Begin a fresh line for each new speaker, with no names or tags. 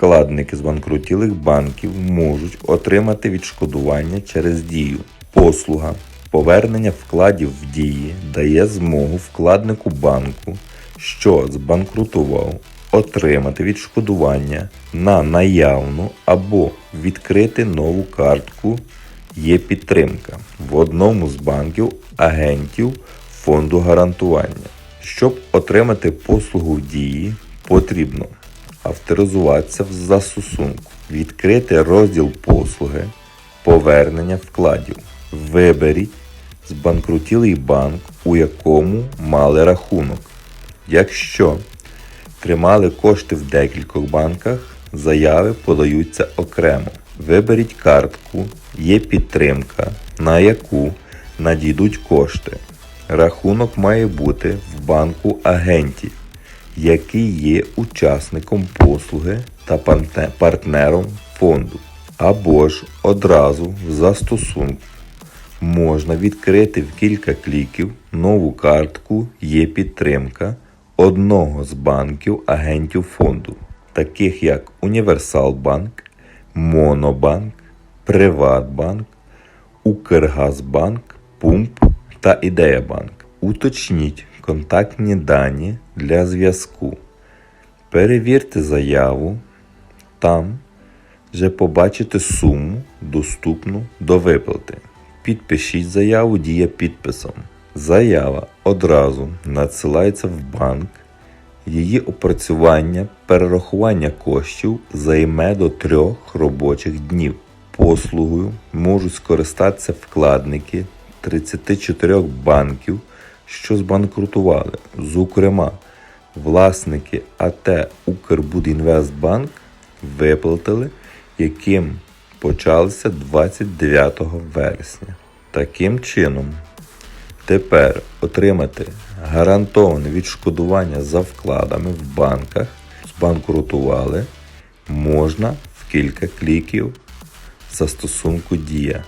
Вкладники збанкрутілих банків можуть отримати відшкодування через дію. Послуга повернення вкладів в дії дає змогу вкладнику банку, що збанкрутував, отримати відшкодування на наявну або відкрити нову картку є підтримка в одному з банків агентів фонду гарантування. Щоб отримати послугу в дії, потрібно авторизуватися в застосунку, відкрити розділ послуги, повернення вкладів. Виберіть збанкрутілий банк, у якому мали рахунок. Якщо тримали кошти в декількох банках, заяви подаються окремо. Виберіть картку, є підтримка, на яку надійдуть кошти. Рахунок має бути в банку агентів, який є учасником послуги та партнером фонду. Або ж одразу в застосунку можна відкрити в кілька кліків нову картку є підтримка одного з банків агентів фонду, таких як Універсалбанк, Монобанк, Приватбанк, Укргазбанк, Пумп та Ідеябанк. Уточніть контактні дані для зв'язку. Перевірте заяву. Там вже побачите суму, доступну до виплати. Підпишіть заяву дія підписом. Заява одразу надсилається в банк. Її опрацювання, перерахування коштів займе до трьох робочих днів. Послугою можуть скористатися вкладники 34 банків, що збанкрутували, зокрема, власники АТ Укрбудінвестбанк виплатили, яким почалися 29 вересня. Таким чином, тепер отримати гарантоване відшкодування за вкладами в банках збанкрутували можна в кілька кліків застосунку Дія.